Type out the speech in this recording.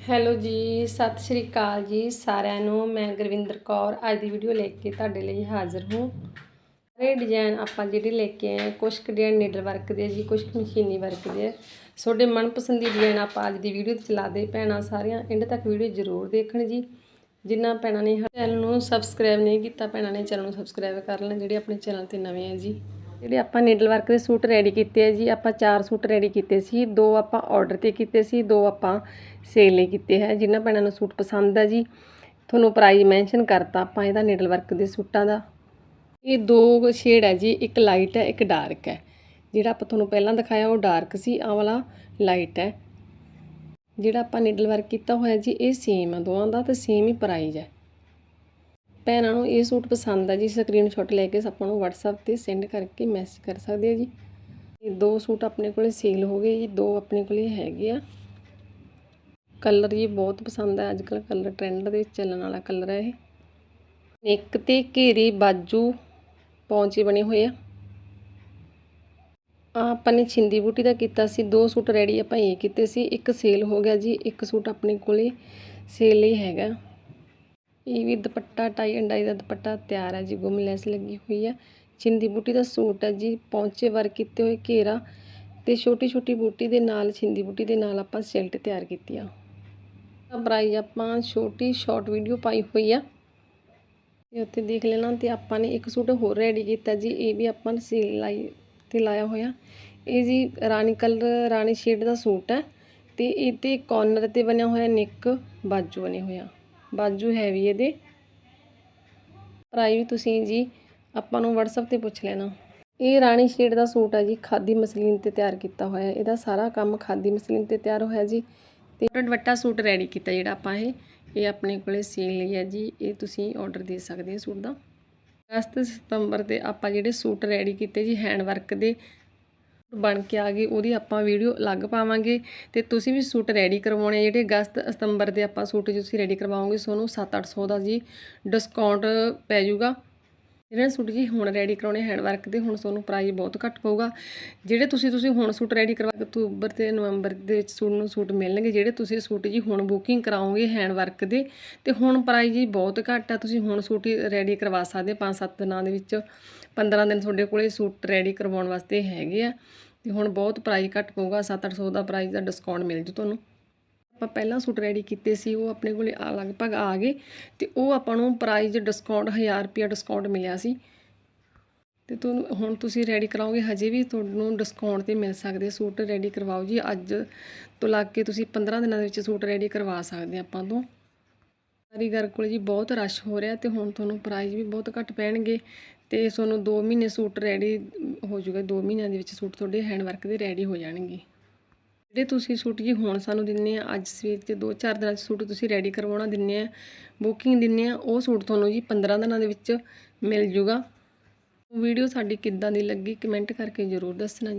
Hello ਜੀ ਸਤਿ ਸ਼੍ਰੀ ਅਕਾਲ ਜੀ ਸਾਰਿਆਂ ਨੂੰ। ਮੈਂ ਗੁਰਵਿੰਦਰ ਕੌਰ ਅੱਜ ਦੀ ਵੀਡੀਓ ਲੈ ਕੇ ਤੁਹਾਡੇ ਲਈ ਹਾਜ਼ਰ ਹਾਂ। ਇਹ ਡਿਜ਼ਾਈਨ ਆਪਾਂ ਜਿਹੜੇ ਲੈ ਕੇ ਆਏ ਹਾਂ, ਕੁਛ ਕੁ ਡਿਜ਼ਾਈਨ ਨੀਡਲ ਵਰਕ ਦੇ ਜੀ ਕੁਛ ਕੁ ਮਸ਼ੀਨੀ ਵਰਕ ਦੇ ਆ ਤੁਹਾਡੇ ਮਨਪਸੰਦੀ ਡਿਜ਼ਾਈਨ ਆਪਾਂ ਅੱਜ ਦੀ ਵੀਡੀਓ ਤੇ ਚਲਾ ਦੇ ਭੈਣਾਂ ਸਾਰੀਆਂ। ਐਂਡ ਤੱਕ ਵੀਡੀਓ ਜ਼ਰੂਰ ਦੇਖਣ ਜੀ। ਜਿਨ੍ਹਾਂ ਭੈਣਾਂ ਨੇ ਚੈਨਲ ਨੂੰ ਸਬਸਕ੍ਰਾਈਬ ਨਹੀਂ ਕੀਤਾ ਭੈਣਾਂ ਨੇ ਚੈਨਲ ਨੂੰ ਸਬਸਕ੍ਰਾਈਬ ਕਰ ਲੈਣ ਜਿਹੜੇ ਆਪਣੇ ਚੈਨਲ ਤੇ ਨਵੇਂ ਆ ਜੀ। ਜਿਹੜੇ ਆਪਾਂ ਨੀਡਲ ਵਰਕ ਦੇ ਸੂਟ ਰੈਡੀ ਕੀਤੇ ਆ ਜੀ, ਆਪਾਂ ਚਾਰ ਸੂਟ ਰੈਡੀ ਕੀਤੇ ਸੀ, ਦੋ ਆਪਾਂ ਆਰਡਰ ਤੇ ਕੀਤੇ ਸੀ, ਦੋ ਆਪਾਂ ਸੇਲ ਲਈ ਕੀਤੇ ਹੈ, ਜਿਨ੍ਹਾਂ ਭੈਣਾਂ ਨੂੰ ਸੂਟ ਪਸੰਦ ਆ ਜੀ। ਤੁਹਾਨੂੰ ਪ੍ਰਾਈਸ ਮੈਂਸ਼ਨ ਕਰਤਾ ਆਪਾਂ ਇਹਦਾ ਨੀਡਲ ਵਰਕ ਦੇ ਸੂਟਾਂ ਦਾ। ਇਹ ਦੋ ਸ਼ੇਡ ਹੈ ਜੀ, ਇੱਕ ਲਾਈਟ ਹੈ, ਇੱਕ ਡਾਰਕ ਹੈ। ਜਿਹੜਾ ਆਪਾਂ ਤੁਹਾਨੂੰ ਪਹਿਲਾਂ ਦਿਖਾਇਆ ਉਹ ਡਾਰਕ ਸੀ, ਆਹ ਵਾਲਾ ਲਾਈਟ ਹੈ। ਜਿਹੜਾ ਆਪਾਂ ਨੀਡਲ ਵਰਕ ਕੀਤਾ ਹੋਇਆ ਜੀ, ਇਹ ਸੇਮ ਹੈ ਦੋਵਾਂ ਦਾ ਤੇ ਸੇਮ ਹੀ ਪ੍ਰਾਈਸ ਹੈ। ਭੈਣਾਂ ਨੂੰ ਇਹ ਸੂਟ ਪਸੰਦ ਆ ਜੀ ਸਕਰੀਨਸ਼ਾਟ ਲੈ ਕੇ ਆਪਾਂ ਨੂੰ WhatsApp ਤੇ ਸੈਂਡ ਕਰਕੇ ਮੈਸੇਜ ਕਰ ਸਕਦੇ ਆ ਜੀ। ਇਹ ਦੋ ਸੂਟ ਆਪਣੇ ਕੋਲੇ ਸੇਲ ਹੋ ਗਏ ਜੀ, ਦੋ ਆਪਣੇ ਕੋਲੇ ਹੈਗੇ ਆ। ਕਲਰ ਜੀ ਬਹੁਤ ਪਸੰਦ ਹੈ ਅੱਜ ਕੱਲ੍ਹ ਕਲਰ ਟ੍ਰੈਂਡ ਦੇ ਵਿੱਚ ਚੱਲਣ ਵਾਲਾ ਕਲਰ ਹੈ ਇਹ। ਨੇਕ ਤੇ ਘੇਰੀ ਬਾਜੂ ਪੌਂਚੇ ਬਣੇ ਹੋਏ ਆ। ਆਹ ਆਪਾਂ ਨੇ ਛਿੰਦੀ ਬੂਟੀ ਦਾ ਕੀਤਾ ਸੀ, ਦੋ ਸੂਟ ਰੈਡੀ ਆਪਾਂ ਇਹ ਕੀਤੇ ਸੀ, ਇੱਕ ਸੇਲ ਹੋ ਗਿਆ ਜੀ, ਇੱਕ ਸੂਟ ਆਪਣੇ ਕੋਲੇ ਸੇਲ ਲਈ ਹੈਗਾ। ਇਹ ਵੀ ਦੁਪੱਟਾ ਟਾਈ ਅੰਡਾਈ ਦਾ ਦੁਪੱਟਾ ਤਿਆਰ ਹੈ ਜੀ ਗੁੰਮ ਲੈਸ ਲੱਗੀ ਹੋਈ ਹੈ। ਛਿੰਦੀ ਬੂਟੀ ਦਾ ਸੂਟ ਹੈ ਜੀ, ਪੌਂਚੇ ਵਰਕ ਕੀਤੇ ਹੋਏ ਘੇਰਾ ਤੇ ਛੋਟੀ ਛੋਟੀ ਬੂਟੀ ਦੇ ਨਾਲ, ਛਿੰਦੀ ਬੂਟੀ ਦੇ ਨਾਲ ਆਪਾਂ ਸਿਲਟ ਤਿਆਰ ਕੀਤੀ ਆ। ਪ੍ਰਾਈਜ਼ ਆਪਾਂ ਛੋਟੀ ਸ਼ਾਰਟ ਵੀਡੀਓ ਪਾਈ ਹੋਈ ਆ। ਇਹ ਉੱਤੇ ਦੇਖ ਲੈਣਾ ਤੇ ਆਪਾਂ ਨੇ ਇੱਕ ਸੂਟ ਹੋਰ ਰੈਡੀ ਕੀਤਾ ਜੀ, ਇਹ ਵੀ ਆਪਾਂ ਨੇ ਸੇਲ ਤੇ ਲਾਇਆ ਹੋਇਆ। ਇਹ ਜੀ ਰਾਣੀ ਕਲਰ, ਰਾਣੀ ਸ਼ੇਡ ਦਾ ਸੂਟ ਹੈ ਤੇ ਇਹ ਤੇ ਕਾਰਨਰ ਤੇ ਬਣਿਆ ਹੋਇਆ ਨਿੱਕ ਬਾਜੂ ਬਣੇ ਹੋਇਆ ਬਾਜੂ ਹੈ ਵੀ ਇਹਦੇ। ਪ੍ਰਾਈਸ ਵੀ ਤੁਸੀਂ ਜੀ, ਆਪਾਂ ਨੂੰ WhatsApp ਤੇ ਪੁੱਛ ਲੈਣਾ। ਇਹ ਰਾਣੀ ਸ਼ੇਡ ਦਾ ਸੂਟ ਹੈ ਜੀ, ਖਾਦੀ ਮਸਲੀਨ ਤੇ ਤਿਆਰ ਕੀਤਾ ਹੋਇਆ ਇਹਦਾ ਸਾਰਾ ਕੰਮ ਖਾਦੀ ਮਸਲੀਨ ਤੇ ਤਿਆਰ ਹੋਇਆ ਜੀ। ਤੇ ਦੁਪੱਟਾ ਸੂਟ ਰੈਡੀ ਕੀਤਾ ਜਿਹੜਾ ਆਪਾਂ ਇਹ ਇਹ ਆਪਣੇ ਕੋਲੇ ਸੇਲ ਲਈ ਹੈ ਜੀ। ਇਹ ਤੁਸੀਂ ਆਰਡਰ ਦੇ ਸਕਦੇ ਹੋ ਸੂਟ ਦਾ। ਅਗਸਤ ਸਤੰਬਰ ਦੇ ਆਪਾਂ ਜਿਹੜੇ ਸੂਟ ਰੈਡੀ ਕੀਤੇ ਜੀ ਹੈਂਡ ਵਰਕ ਦੇ ਬਣ ਕੇ ਆ ਗਏ ਉਹਦੀ ਆਪਾਂ ਵੀਡੀਓ ਅਲੱਗ ਪਾਵਾਂਗੇ ਤੇ ਤੁਸੀਂ ਵੀ ਸੂਟ ਰੈਡੀ ਕਰਵਾਉਣੇ ਜਿਹੜੇ ਅਗਸਤ, ਸਤੰਬਰ ਦੇ ਆਪਾਂ ਸੂਟ ਜੇ ਤੁਸੀਂ ਰੈਡੀ ਕਰਵਾਓਗੇ ਤੁਹਾਨੂੰ 7-800 ਦਾ ਜੀ ਡਿਸਕਾਊਂਟ ਪੈ ਜਾਊਗਾ। ਜਿਹੜੇ ਸੂਟ ਜੀ ਹੁਣ ਰੈਡੀ ਕਰਾਉਣੇ ਹੈਂਡ ਵਰਕ ਦੇ, ਹੁਣ ਤੁਹਾਨੂੰ ਪ੍ਰਾਈਸ ਬਹੁਤ ਘੱਟ ਪਊਗਾ। ਜਿਹੜੇ ਤੁਸੀਂ ਤੁਸੀਂ ਹੁਣ ਸੂਟ ਰੈਡੀ ਕਰਵਾ ਅਕਤੂਬਰ ਤੇ ਨਵੰਬਰ ਦੇ ਵਿੱਚ ਸੂਟ ਨੂੰ ਸੂਟ ਮਿਲਣਗੇ, ਜਿਹੜੇ ਤੁਸੀਂ ਸੂਟ ਜੀ ਹੁਣ ਬੁਕਿੰਗ ਕਰਾਓਗੇ ਹੈਂਡ ਵਰਕ ਦੇ, ਤੇ ਹੁਣ ਪ੍ਰਾਈਸ ਜੀ ਬਹੁਤ ਘੱਟ ਆ। ਤੁਸੀਂ ਹੁਣ ਸੂਟ ਰੈਡੀ ਕਰਵਾ ਸਕਦੇ 5-7 ਦਿਨਾਂ ਦੇ ਵਿੱਚ। 15 ਦਿਨ ਤੁਹਾਡੇ ਕੋਲੇ ਸੂਟ ਰੈਡੀ ਕਰਵਾਉਣ ਵਾਸਤੇ ਹੈਗੇ ਆ, ਤੇ ਹੁਣ ਬਹੁਤ ਪ੍ਰਾਈਸ ਘੱਟ ਪਊਗਾ। 7-800 ਦਾ ਪ੍ਰਾਈਸ ਦਾ ਡਿਸਕਾਊਂਟ ਮਿਲ ਜੂ ਤੁਹਾਨੂੰ। ਆਪਾਂ ਪਹਿਲਾਂ ਸੂਟ ਰੈਡੀ ਕੀਤੇ ਸੀ, ਉਹ ਆਪਣੇ ਕੋਲੇ ਆ, ਲਗਭਗ ਆ ਗਏ ਤੇ ਉਹ ਆਪਾਂ ਨੂੰ ਪ੍ਰਾਈਸ ਡਿਸਕਾਊਂਟ 1000 ਰੁਪਿਆ ਡਿਸਕਾਊਂਟ ਮਿਲਿਆ ਸੀ। ਤੇ ਤੁਹਾਨੂੰ ਹੁਣ ਤੁਸੀਂ ਰੈਡੀ ਕਰਾਓਗੇ, ਹਜੇ ਵੀ ਤੁਹਾਨੂੰ ਡਿਸਕਾਊਂਟ ਤੇ ਮਿਲ ਸਕਦੇ ਸੂਟ ਰੈਡੀ ਕਰਵਾਓ ਜੀ। ਅੱਜ ਤੋਂ ਲੱਗ ਕੇ ਤੁਸੀਂ 15 ਦਿਨਾਂ ਦੇ ਵਿੱਚ ਸੂਟ ਰੈਡੀ ਕਰਵਾ ਸਕਦੇ ਆਪਾਂ ਤੋਂ। ਕਾਰੀਗਰ ਕੋਲ ਜੀ ਬਹੁਤ ਰਸ਼ ਹੋ ਰਿਹਾ ਤੇ ਹੁਣ ਤੁਹਾਨੂੰ ਪ੍ਰਾਈਸ ਵੀ ਬਹੁਤ ਘੱਟ ਪੈਣਗੇ ਤੇ ਤੁਹਾਨੂੰ 2 ਮਹੀਨੇ ਸੂਟ ਰੈਡੀ ਹੋ ਜਾਊਗਾ 2 ਮਹੀਨਿਆਂ ਦੇ ਵਿੱਚ ਸੂਟ ਤੁਹਾਡੇ ਹੈਂਡ ਵਰਕ ਦੇ ਰੈਡੀ ਹੋ ਜਾਣਗੇ। ਜਿਹੜੇ ਤੁਸੀਂ ਸੂਟ ਜੀ ਹੁਣ ਸਾਨੂੰ ਦਿੰਨੇ ਆ, ਅੱਜ ਸਵੇਰ ਤੇ 2-4 ਦਿਨਾਂ 'ਚ ਸੂਟ ਤੁਸੀਂ ਰੈਡੀ ਕਰਵਾਉਣਾ ਦਿੰਨੇ ਆ ਬੁਕਿੰਗ ਦਿੰਨੇ ਆ, ਉਹ ਸੂਟ ਤੁਹਾਨੂੰ ਜੀ 15 ਦਿਨਾਂ ਦੇ ਵਿੱਚ ਮਿਲ ਜੂਗਾ। ਵੀਡੀਓ ਸਾਡੀ ਕਿੱਦਾਂ ਦੀ ਲੱਗੀ ਕਮੈਂਟ ਕਰਕੇ ਜ਼ਰੂਰ ਦੱਸਣਾ ਜੀ।